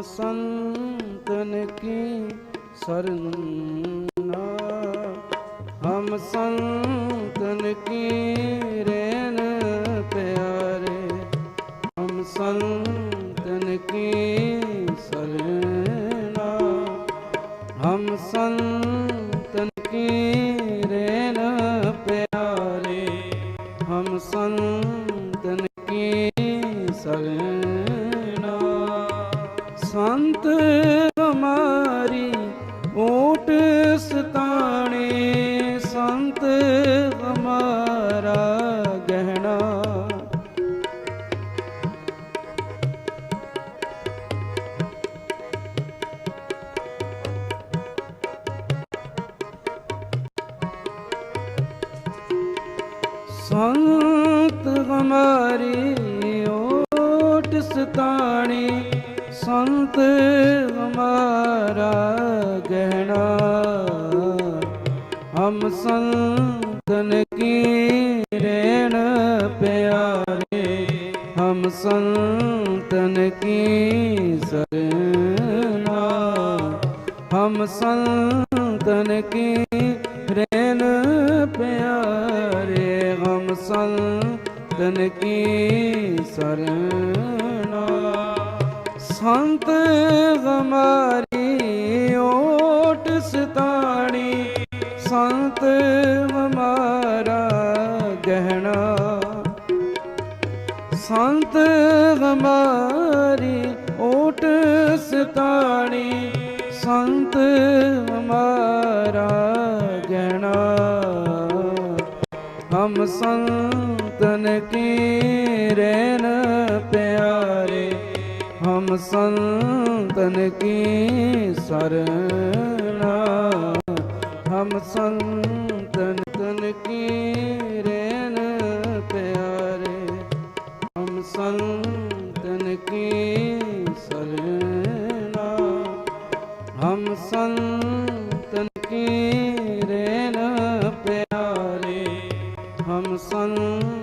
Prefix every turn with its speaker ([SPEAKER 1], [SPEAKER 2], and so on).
[SPEAKER 1] RAM ਸੰਤਨ ਕੀ ਸਰਨ ਹਮ ਸੰਤਨ ਕੀ rain ਪਿਆਰੇ? ਹਮ ਸੰਤਨ ਕੀ ਸਰਨਾ ਹਮ ਸੰਤਨ ਕੀ ਰੇਨ ਪਿਆਰੇ? ਹਮ ਸੰਤਨ ਕੀ ਸਰਨਾ ਸੰਤ ਹਮਾਰੀ ਓਟ ਸਤਾਣੇ ਸੰਤ ਹਮਾਰਾ ਗਹਿਣਾ। ਸੰਤ ਹਮਾਰੀ ਓਟ ਸਤਾਣੇ ਸੰਤ ਹਮਾਰਾ ਗਹਿਣਾ, ਹਮ ਸੰਤਨ ਕੀ ਰੇਣ ਪਿਆਰੇ, ਹਮ ਸੰਤਨ ਕੀ ਸਰਨਾ, ਹਮ ਸੰਤਨ ਕੀ ਰੇਣ ਪਿਆਰੇ, ਹਮ ਸੰਤਨ ਕੀ ਸਰਨਾ। ਸੰਤ ਹਮਾਰੀ ਓਟ ਸਤਾਣੀ, ਸੰਤ ਹਮਾਰਾ ਗਹਿਣਾ। ਸੰਤ ਹਮਾਰੀ ਓਟ ਸਤਾਣੀ, ਸੰਤ ਹਮਾਰਾ ਗਹਿਣਾ। ਹਮ ਸੰਤਨ ਕੀ ਰੇ ਹਮ ਸੰਤਨ ਕੀ ਸਰਨਾ ਹਮ ਸੰਤਨ ਤਨ ਕੀ ਰੇਨ ਪਿਆਰੇ ਹਮ ਸੰਤਨ ਕੀ ਸਰਨਾ ਹਮ ਸੰਤਨ ਕੀ ਰੇਨ ਪਿਆਰੇ ਹਮ ਸੰਤਨ